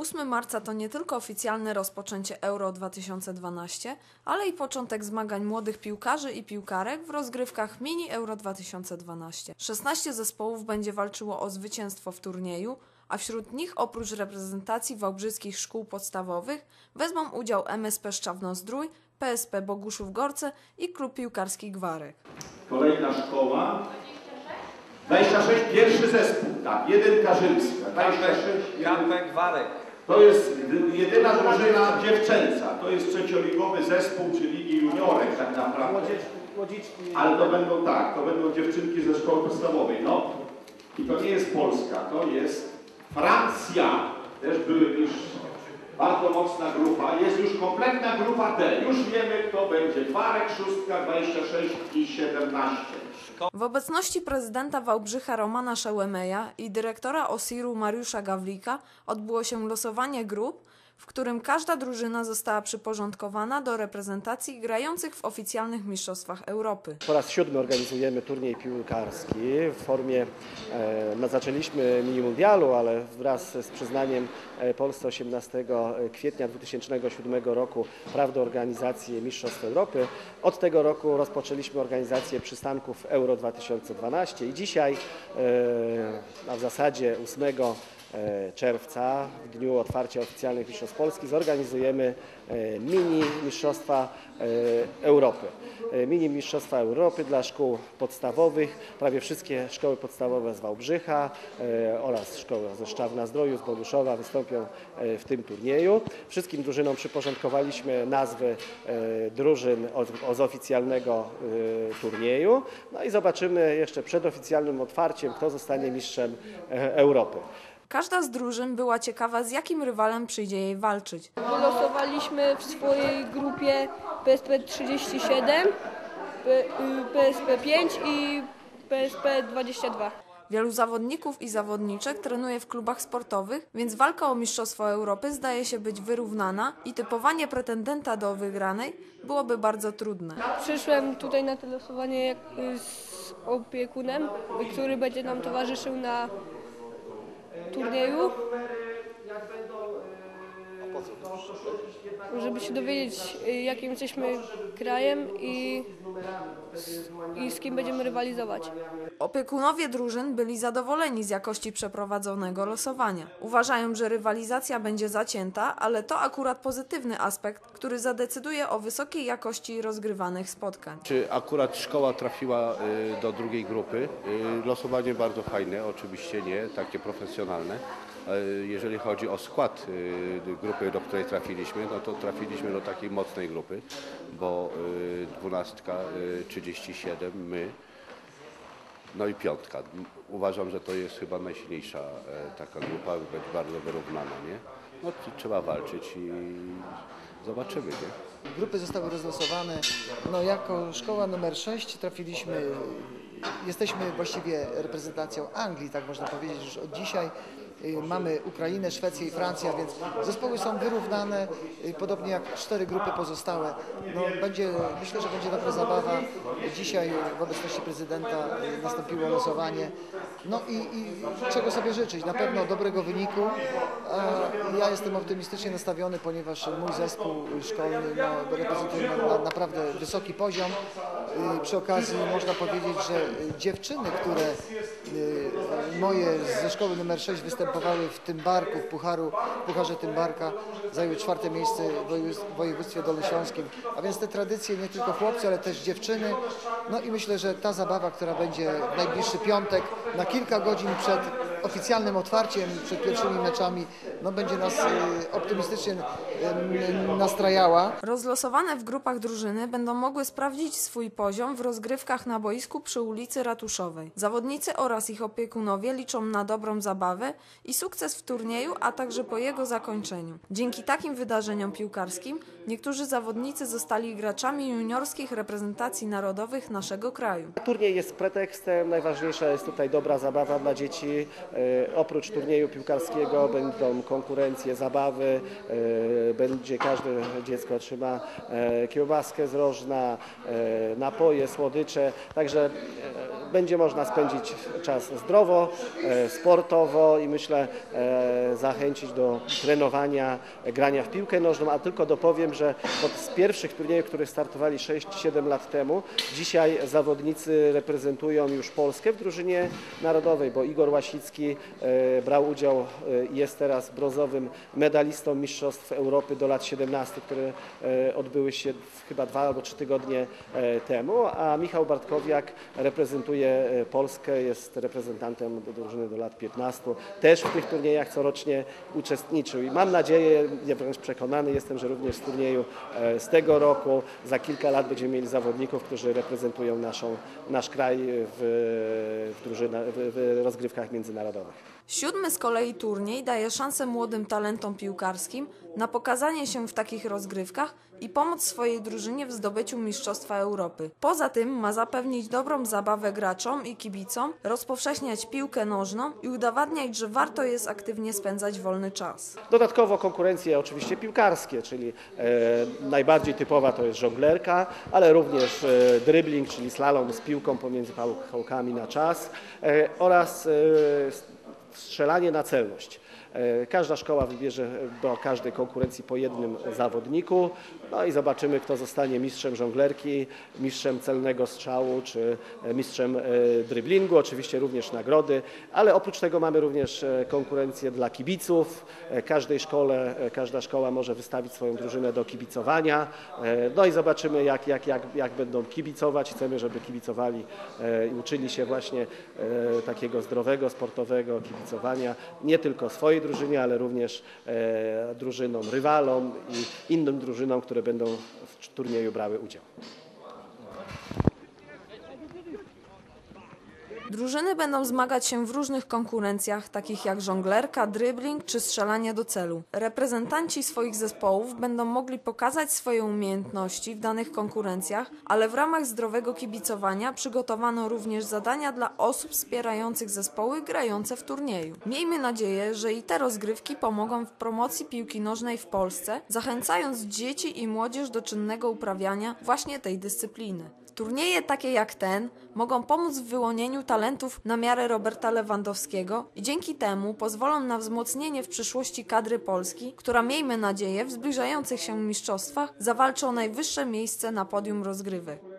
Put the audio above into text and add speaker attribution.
Speaker 1: 8 marca to nie tylko oficjalne rozpoczęcie Euro 2012, ale i początek zmagań młodych piłkarzy i piłkarek w rozgrywkach Mini Euro 2012. 16 zespołów będzie walczyło o zwycięstwo w turnieju, a wśród nich oprócz reprezentacji wałbrzyskich szkół podstawowych wezmą udział MSP Szczawno-Zdrój, PSP Boguszów-Gorce i klub piłkarski Gwarek.
Speaker 2: Kolejna szkoła. 26, pierwszy zespół, tak, jeden Karzylska. 26, jeden.
Speaker 3: Kampek Warek.
Speaker 2: To jest jedyna drużyna dziewczęca. To jest trzecioligowy zespół, czy ligi juniorek tak naprawdę. Ale to będą tak, to będą dziewczynki ze szkoły podstawowej. No i to nie jest Polska, to jest Francja. Też były już bardzo mocna grupa. Jest już kompletna grupa D. Już wiemy, kto będzie. Twarek, szóstka, 26 i 17.
Speaker 1: W obecności prezydenta Wałbrzycha Romana Szełemeja i dyrektora OSIR-u Mariusza Gawlika odbyło się losowanie grup, w którym każda drużyna została przyporządkowana do reprezentacji grających w oficjalnych mistrzostwach Europy.
Speaker 4: Po raz siódmy organizujemy turniej piłkarski w formie, e, no zaczęliśmy mini mundialu, ale wraz z przyznaniem e, Polsce 18 kwietnia 2007 roku praw do organizacji Mistrzostw Europy, od tego roku rozpoczęliśmy organizację przystanków Euro 2012 i dzisiaj, e, a w zasadzie 8 e, czerwca, w dniu otwarcia oficjalnych Mistrzostw Polski, zorganizujemy e, mini Mistrzostwa e, Europy. E, Mini Mistrzostwa Europy dla szkół podstawowych. Prawie wszystkie szkoły podstawowe z Wałbrzycha e, oraz szkoły ze Szczawna Zdroju, z Boguszowa wystąpią e, w tym turnieju. Wszystkim drużynom przyporządkowaliśmy nazwy e, drużyn z oficjalnego e, turnieju. No i zobaczymy jeszcze przed oficjalnym otwarciem, kto zostanie mistrzem e, Europy.
Speaker 1: Każda z drużyn była ciekawa, z jakim rywalem przyjdzie jej walczyć.
Speaker 5: Wylosowaliśmy w swojej grupie PSP 37, P- y, PSP 5 i PSP 22.
Speaker 1: Wielu zawodników i zawodniczek trenuje w klubach sportowych, więc walka o Mistrzostwo Europy zdaje się być wyrównana i typowanie pretendenta do wygranej byłoby bardzo trudne.
Speaker 5: Przyszłem tutaj na to losowanie y, z opiekunem, który będzie nam towarzyszył na turnieju. Żeby się dowiedzieć, y, jakim jesteśmy krajem i, i z kim będziemy rywalizować.
Speaker 1: Opiekunowie drużyn byli zadowoleni z jakości przeprowadzonego losowania. Uważają, że rywalizacja będzie zacięta, ale to akurat pozytywny aspekt, który zadecyduje o wysokiej jakości rozgrywanych spotkań.
Speaker 6: Czy akurat szkoła trafiła y, do drugiej grupy? Y, Losowanie bardzo fajne, oczywiście nie, takie profesjonalne. Jeżeli chodzi o skład y, do której trafiliśmy, no to trafiliśmy do takiej mocnej grupy, bo y, dwunastka, y, 37, my, no i piątka. Uważam, że to jest chyba najsilniejsza e, taka grupa, będzie bardzo wyrównana, nie? No trzeba walczyć i zobaczymy, nie?
Speaker 7: Grupy zostały rozlosowane. No, jako szkoła numer 6 trafiliśmy, jesteśmy właściwie reprezentacją Anglii, tak można powiedzieć, już od dzisiaj. Y, Mamy Ukrainę, Szwecję i Francję, więc zespoły są wyrównane, y, podobnie jak cztery grupy pozostałe. No, będzie, myślę, że będzie dobra zabawa. Dzisiaj w obecności prezydenta y, nastąpiło losowanie. No i, i czego sobie życzyć? Na pewno dobrego wyniku. Ja jestem optymistycznie nastawiony, ponieważ mój zespół szkolny no, reprezentuje na, na, naprawdę wysoki poziom. Przy okazji można powiedzieć, że dziewczyny, które moje ze szkoły numer 6 występowały w Tymbarku, w Pucharu, Pucharze Tymbarka, zajęły czwarte miejsce w województwie dolnośląskim. A więc te tradycje nie tylko chłopcy, ale też dziewczyny. No i myślę, że ta zabawa, która będzie w najbliższy piątek, na kilka godzin przed oficjalnym otwarciem, przed pierwszymi meczami, no będzie nas y, optymistycznie y, nastrajała.
Speaker 1: Rozlosowane w grupach drużyny będą mogły sprawdzić swój poziom w rozgrywkach na boisku przy ulicy Ratuszowej. Zawodnicy oraz ich opiekunowie liczą na dobrą zabawę i sukces w turnieju, a także po jego zakończeniu. Dzięki takim wydarzeniom piłkarskim niektórzy zawodnicy zostali graczami juniorskich reprezentacji narodowych naszego kraju.
Speaker 4: Turniej jest pretekstem, najważniejsza jest tutaj dobra zabawa dla dzieci. E, Oprócz turnieju piłkarskiego będą konkurencje, zabawy, e, będzie każde dziecko otrzyma e, kiełbaskę z rożna, e, napoje, słodycze, także będzie można spędzić czas zdrowo, e, sportowo i myślę e, zachęcić do trenowania, grania w piłkę nożną, a tylko dopowiem, że z pierwszych turniejów, które startowali 6-7 lat temu, dzisiaj zawodnicy reprezentują już Polskę w drużynie narodowej, bo Igor Łasicki e, brał udział i jest teraz brązowym medalistą Mistrzostw Europy do lat 17, które odbyły się chyba dwa albo trzy tygodnie temu, a Michał Bartkowiak reprezentuje e, Polskę, jest reprezentantem drużyny do lat 15. Też w tych turniejach corocznie uczestniczył i mam nadzieję, ja wręcz przekonany jestem, że również z turnieju e, z tego roku za kilka lat będziemy mieli zawodników, którzy reprezentują naszą, nasz kraj w, w, drużyna, w, w rozgrywkach międzynarodowych.
Speaker 1: Siódmy z kolei turniej daje szansę młodym talentom piłkarskim na pokazanie się w takich rozgrywkach i pomoc swojej drużynie w zdobyciu Mistrzostwa Europy. Poza tym ma zapewnić dobrą zabawę graczom i kibicom, rozpowszechniać piłkę nożną i udowadniać, że warto jest aktywnie spędzać wolny czas.
Speaker 4: Dodatkowo konkurencje oczywiście piłkarskie, czyli e, najbardziej typowa to jest żonglerka, ale również e, dribbling, czyli slalom z piłką pomiędzy pałkami na czas e, oraz e, strzelanie na celność. E, Każda szkoła wybierze do każdej konkurencji po jednym zawodniku, no i zobaczymy, kto zostanie mistrzem żonglerki, mistrzem celnego strzału czy e, mistrzem e, dryblingu. Oczywiście również nagrody, ale oprócz tego mamy również e, konkurencję dla kibiców. E, Każdej szkole, e, każda szkoła może wystawić swoją drużynę do kibicowania. E, No i zobaczymy, jak, jak, jak, jak będą kibicować. Chcemy, żeby kibicowali e, i uczyli się właśnie e, takiego zdrowego, sportowego kibicowania nie tylko swojej drużynie, ale również e, drużynom, rywalom i innym drużynom, które będą w turnieju brały udział.
Speaker 1: Drużyny będą zmagać się w różnych konkurencjach, takich jak żonglerka, dribbling czy strzelanie do celu. Reprezentanci swoich zespołów będą mogli pokazać swoje umiejętności w danych konkurencjach, ale w ramach zdrowego kibicowania przygotowano również zadania dla osób wspierających zespoły grające w turnieju. Miejmy nadzieję, że i te rozgrywki pomogą w promocji piłki nożnej w Polsce, zachęcając dzieci i młodzież do czynnego uprawiania właśnie tej dyscypliny. Turnieje takie jak ten mogą pomóc w wyłonieniu talentów na miarę Roberta Lewandowskiego i dzięki temu pozwolą na wzmocnienie w przyszłości kadry Polski, która miejmy nadzieję w zbliżających się mistrzostwach zawalczy o najwyższe miejsce na podium rozgrywek.